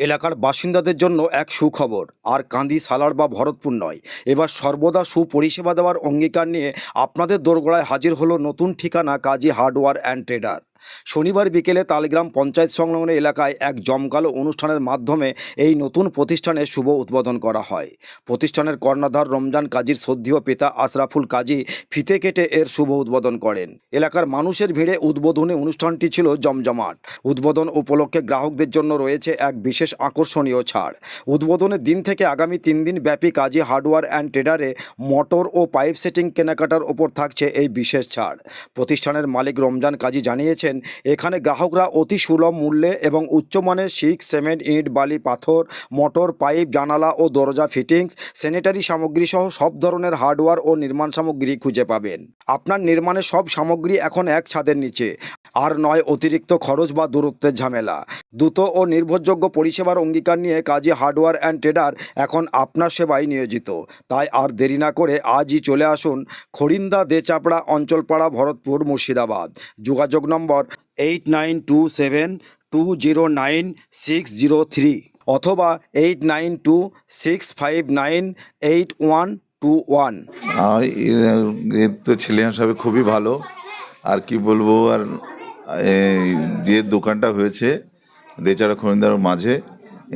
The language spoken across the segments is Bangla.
এলাকার বাসিন্দাদের জন্য এক সুখবর, আর কান্দি, সালার বা ভরতপুর নয়। এবার সর্বদা সুপরিষেবা দেওয়ার অঙ্গীকার নিয়ে আপনাদের দোরগোড়ায় হাজির হলো নতুন ঠিকানা কাজী হার্ডওয়্যার অ্যান্ড ট্রেডার। শনিবার বিকেলে তালগ্রাম পঞ্চায়েত সংলগ্ন এলাকায় এক জমকালো অনুষ্ঠানের মাধ্যমে এই নতুন প্রতিষ্ঠানের শুভ উদ্বোধন করা হয়। প্রতিষ্ঠানের কর্ণধার রমজান কাজীর শ্রদ্ধেয় পিতা আশরাফুল কাজী ফিতে কেটে এর শুভ উদ্বোধন করেন। এলাকার মানুষের ভিড়ে উদ্বোধনী অনুষ্ঠানটি ছিল জমজমাট। উদ্বোধন উপলক্ষে গ্রাহকদের জন্য রয়েছে এক বিশেষ আকর্ষণীয় ছাড়। উদ্বোধনের দিন থেকে আগামী তিন দিন ব্যাপী কাজী হার্ডওয়্যার অ্যান্ড ট্রেডারে মোটর ও পাইপ সেটিং কেনাকাটার ওপর থাকছে এই বিশেষ ছাড়। প্রতিষ্ঠানের মালিক রমজান কাজী জানিয়েছেন এখানে গ্রাহকরা অতি সুলভ মূল্যে এবং উচ্চমানের শিক সিমেন্ট, ইট, বালি, পাথর, মোটর, পাইপ, জানালা ও দরজা ফিটিংস, স্যানিটারি সামগ্রী সহ সব ধরনের হার্ডওয়্যার ও নির্মাণ সামগ্রী খুঁজে পাবেন। আপনার নির্মাণের সব সামগ্রী এখন এক ছাদের নিচে, আর নয় অতিরিক্ত খরচ বা দূরত্বের ঝামেলা। দ্রুত ও নির্ভরযোগ্য পরিষেবার অঙ্গীকার নিয়ে কাজী হার্ডওয়্যার অ্যান্ড ট্রেডার এখন আপনার সেবায় নিয়োজিত। তাই আর দেরি না করে আজই চলে আসুন খরিন্দা দেচাপড়া অঞ্চলপাড়া ভরতপুর মুর্শিদাবাদ। যোগাযোগ নম্বর eight nine two seven two zero nine six zero three অথবা eight nine two six five nine eight one two one আর তো ছেলে হিসাবে খুবই ভালো। আর কি বলব, আর যে দোকানটা হয়েছে, দেচারা খরিন্দার মাঝে,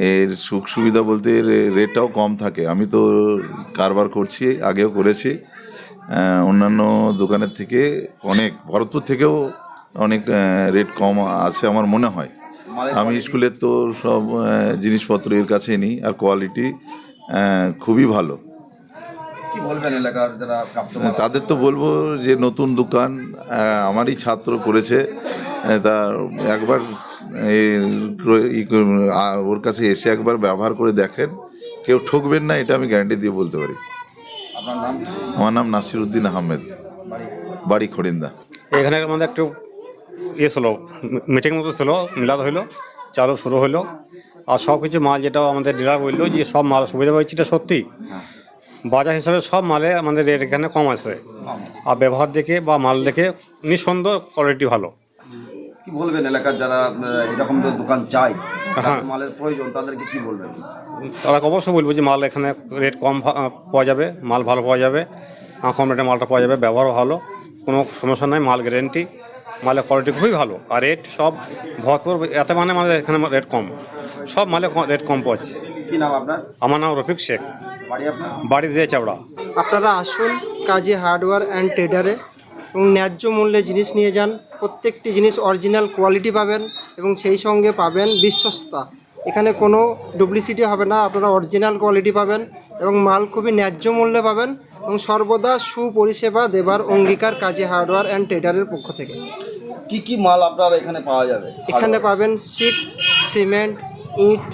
এর সুখ সুবিধা বলতে এর রেটটাও কম থাকে। আমি তো কারবার করছি, আগেও করেছি। অন্যান্য দোকানের থেকে অনেক, ভরতপুর থেকেও অনেক রেট কম আছে আমার মনে হয়। আমি স্কুলের তো সব জিনিসপত্র এর কাছে নিই আর কোয়ালিটি খুবই ভালো। কি বলবেন এলাকার যারা কাস্টমার তাদের তো বলব যে নতুন দোকান আমারই ছাত্র করেছে তা একবার ই করুন, ওর কাছে এসে একবার ব্যবহার করে দেখেন কেউ ঠকবেন না এটা আমি গ্যারান্টি দিয়ে বলতে পারি। আমার নাম নাসির উদ্দিন আহমেদ বাড়ি? খরিন্দা এখানে আমাদের একটু ইয়ে ছিল মিটিং মতো ছিল মিলাদ হইল চালু শুরু হইল। আর সব কিছু মাল যেটা আমাদের ডিলার বলল যে সব মাল সুবিধা হয়েছে এটা সত্যি। বাজার হিসাবে সব মালে আমাদের রেট এখানে কম আছে। আর ব্যবহার দেখে বা মাল দেখে নিঃসন্দেহ কোয়ালিটি ভালো। কি বলবেন এলাকার যারা এরকম দোকান চাই হ্যাঁ। মালের প্রয়োজন তাদেরকে কি বলবেন? তারা অবশ্যই বলব যে মাল এখানে রেট কম পাওয়া যাবে মাল ভালো পাওয়া যাবে কম রেটে মালটা পাওয়া যাবে ব্যবহারও ভালো কোনো সমস্যা নাই মাল গ্যারেন্টি মালের কোয়ালিটি খুবই ভালো। আর রেট সব ভরপুর এত মানে মানে এখানে রেট কম। সব মালে রেট কম পাচ্ছি কি নাম আপনার? আমার নাম রফিক শেখ। বাড়ি দিয়ে চাবড়া আপনারা আসুন কাজে হার্ডওয়্যার অ্যান্ড ট্রেডারে এবং ন্যায্য মূল্যে জিনিস নিয়ে যান। প্রত্যেকটি জিনিস অরিজিনাল কোয়ালিটি পাবেন এবং সেই সঙ্গে পাবেন বিশ্বস্তা এখানে কোনো ডুপ্লিসিটি হবে না আপনারা অরিজিনাল কোয়ালিটি পাবেন এবং মাল খুবই ন্যায্য মূল্যে পাবেন। এবং সর্বদা সুপরিষেবা দেবার অঙ্গীকার কাজে হার্ডওয়্যার অ্যান্ড ট্রেডারের পক্ষ থেকে। কি কি মাল আপনার এখানে পাওয়া যাবে? এখানে পাবেন সিট সিমেন্ট ইট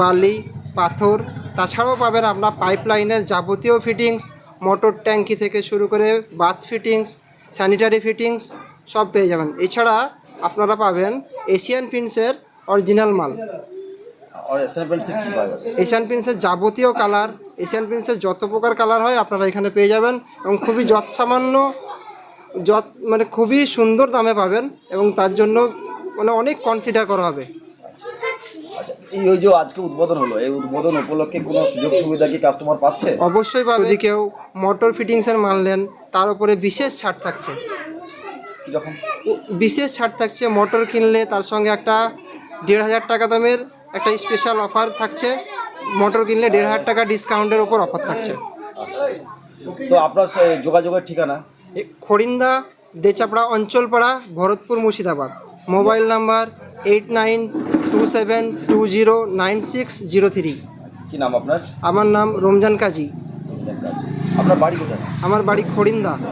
বালি পাথর। তাছাড়াও পাবেন আপনার পাইপলাইনের যাবতীয় ফিটিংস মোটর ট্যাঙ্কি থেকে শুরু করে বাথ ফিটিংস স্যানিটারি ফিটিংস সব পেয়ে যাবেন। এছাড়া আপনারা পাবেন এশিয়ান পিন্সের অরিজিনাল মাল। এশিয়ান প্রিন্সের যাবতীয় কালার এশিয়ান প্রিন্সের যত প্রকার কালার হয় আপনারা এখানে পেয়ে যাবেন এবং খুবই যৎসামান্য যত মানে খুবই সুন্দর দামে পাবেন এবং তার জন্য মানে অনেক কনসিডার করা হবে। আচ্ছা এই ওই যে আজকে উদ্বোধন হলো এই উদ্বোধন উপলক্ষে কোনো সুযোগ সুবিধা কি কাস্টমার পাচ্ছে? অবশ্যই পাবে। যদি কেউ মোটর ফিটিংসের তার উপরে বিশেষ ছাড় থাকছে। বিশেষ ছাড় থাকছে মোটর কিনলে তার সঙ্গে একটা দেড় হাজার টাকা দামের একটা স্পেশাল অফার থাকছে। মোটর কিনলে দেড় হাজার টাকা ডিসকাউন্টের উপর অফার থাকছে। তো আপনার যোগাযোগের ঠিকানা? এ Kharinda Dechapara Anchalpara Bharatpur Murshidabad. Mobile number eight nine two seven two zero nine six zero three কি নাম আপনার? আমার নাম রমজান কাজী। আপনার বাড়ি কোথায়? আমার বাড়ি খড়িন্দা